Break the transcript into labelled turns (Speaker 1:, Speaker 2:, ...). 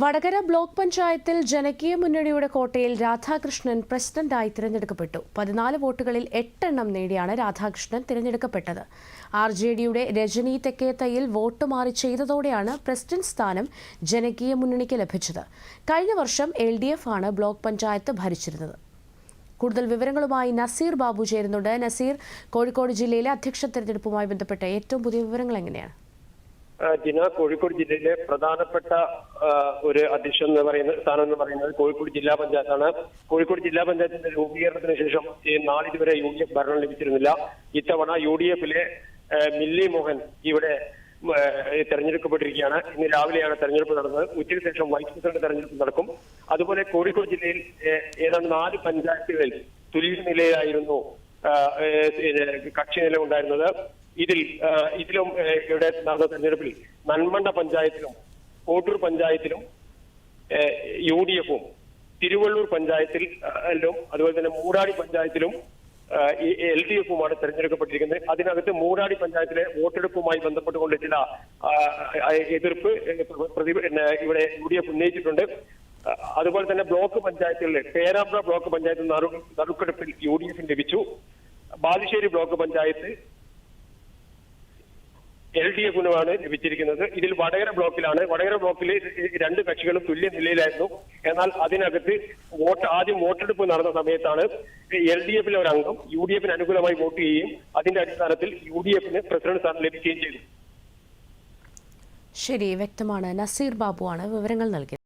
Speaker 1: Vadakara block പഞ്ചായത്തിൽ ജനകീയ മുന്നണിയുടെ കോട്ടയിൽ രാധാകൃഷ്ണൻ പ്രസിഡന്റായി തിരഞ്ഞെടുക്കപ്പെട്ടു. പതിനാല് വോട്ടുകളിൽ എട്ടെണ്ണം നേടിയാണ് രാധാകൃഷ്ണൻ തിരഞ്ഞെടുക്കപ്പെട്ടത്. ആർ ജെ ഡിയുടെ രജനി തെക്കേത്തയിൽ വോട്ട് മാറി ചെയ്തതോടെയാണ് പ്രസിഡന്റ് സ്ഥാനം ജനകീയ മുന്നണിക്ക് ലഭിച്ചത്. കഴിഞ്ഞ വർഷം എൽ ഡി എഫ് ആണ് ബ്ലോക്ക് പഞ്ചായത്ത് ഭരിച്ചിരുന്നത്. കൂടുതൽ വിവരങ്ങളുമായി നസീർ ബാബു ചേരുന്നുണ്ട്. നസീർ കോഴിക്കോട് ജില്ലയിലെ അധ്യക്ഷ തെരഞ്ഞെടുപ്പുമായി ബന്ധപ്പെട്ട ഏറ്റവും പുതിയ വിവരങ്ങൾ എങ്ങനെയാണ്?
Speaker 2: ജിന കോഴിക്കോട് ജില്ലയിലെ പ്രധാനപ്പെട്ട ഒരു അധ്യക്ഷൻ എന്ന് പറയുന്ന സ്ഥാനം എന്ന് പറയുന്നത് കോഴിക്കോട് ജില്ലാ പഞ്ചായത്താണ്. കോഴിക്കോട് ജില്ലാ പഞ്ചായത്തിന്റെ രൂപീകരണത്തിന് ശേഷം ഈ നാളിതുവരെ യു ഡി എഫ് ഭരണം ലഭിച്ചിരുന്നില്ല. ഇത്തവണ യു ഡി എഫിലെ മില്ലി മോഹൻ ഇവിടെ തെരഞ്ഞെടുക്കപ്പെട്ടിരിക്കുകയാണ്. ഇന്ന് രാവിലെയാണ് തെരഞ്ഞെടുപ്പ് നടന്നത്. ഉച്ചയ്ക്ക് ശേഷം വൈസ് പ്രസിഡന്റ് തെരഞ്ഞെടുപ്പ് നടക്കും. അതുപോലെ കോഴിക്കോട് ജില്ലയിൽ ഏതാണ്ട് നാല് പഞ്ചായത്തുകളിൽ തുല്യ നിലയിലായിരുന്നു കക്ഷി നില ഉണ്ടായിരുന്നത്. ഇതിൽ ഇതിലും ഇവിടെ നടന്ന തെരഞ്ഞെടുപ്പിൽ നന്മണ്ട പഞ്ചായത്തിലും കോട്ടൂർ പഞ്ചായത്തിലും യു ഡി എഫും തിരുവള്ളൂർ പഞ്ചായത്തിൽ അതുപോലെ തന്നെ മൂടാടി പഞ്ചായത്തിലും എൽ ഡി എഫുമാണ് തെരഞ്ഞെടുക്കപ്പെട്ടിരിക്കുന്നത്. അതിനകത്ത് മൂടാടി പഞ്ചായത്തിലെ വോട്ടെടുപ്പുമായി ബന്ധപ്പെട്ടുകൊണ്ട് ചില എതിർപ്പ് ഇവിടെ യു ഡി എഫ് ഉന്നയിച്ചിട്ടുണ്ട്. അതുപോലെ തന്നെ ബ്ലോക്ക് പഞ്ചായത്തുകളിലെ പേരാമ്പ്ര ബ്ലോക്ക് പഞ്ചായത്ത് നറു നറുക്കെടുപ്പിൽ യു ഡി എഫിന് ലഭിച്ചു. Balussery block panchayat L D എഫിനുമാണ് ലഭിച്ചിരിക്കുന്നത്. ഇതിൽ വടകര ബ്ലോക്കിലാണ്. വടകര ബ്ലോക്കിൽ രണ്ട് കക്ഷികളും തുല്യ നിലയിലായിരുന്നു. എന്നാൽ അതിനകത്ത് വോട്ട് ആദ്യം വോട്ടെടുപ്പ് നടന്ന സമയത്താണ് എൽ ഡി എഫിലെ ഒരു അംഗം യു ഡി എഫിന് അനുകൂലമായി വോട്ട് ചെയ്യുകയും അതിന്റെ അടിസ്ഥാനത്തിൽ യു ഡി എഫിന് പ്രസിഡന്റ് സ്ഥാനം ലഭിക്കുകയും ചെയ്തു.
Speaker 1: ശരി വ്യക്തമാണ്. നസീർ ബാബുവാണ് വിവരങ്ങൾ നൽകിയത്.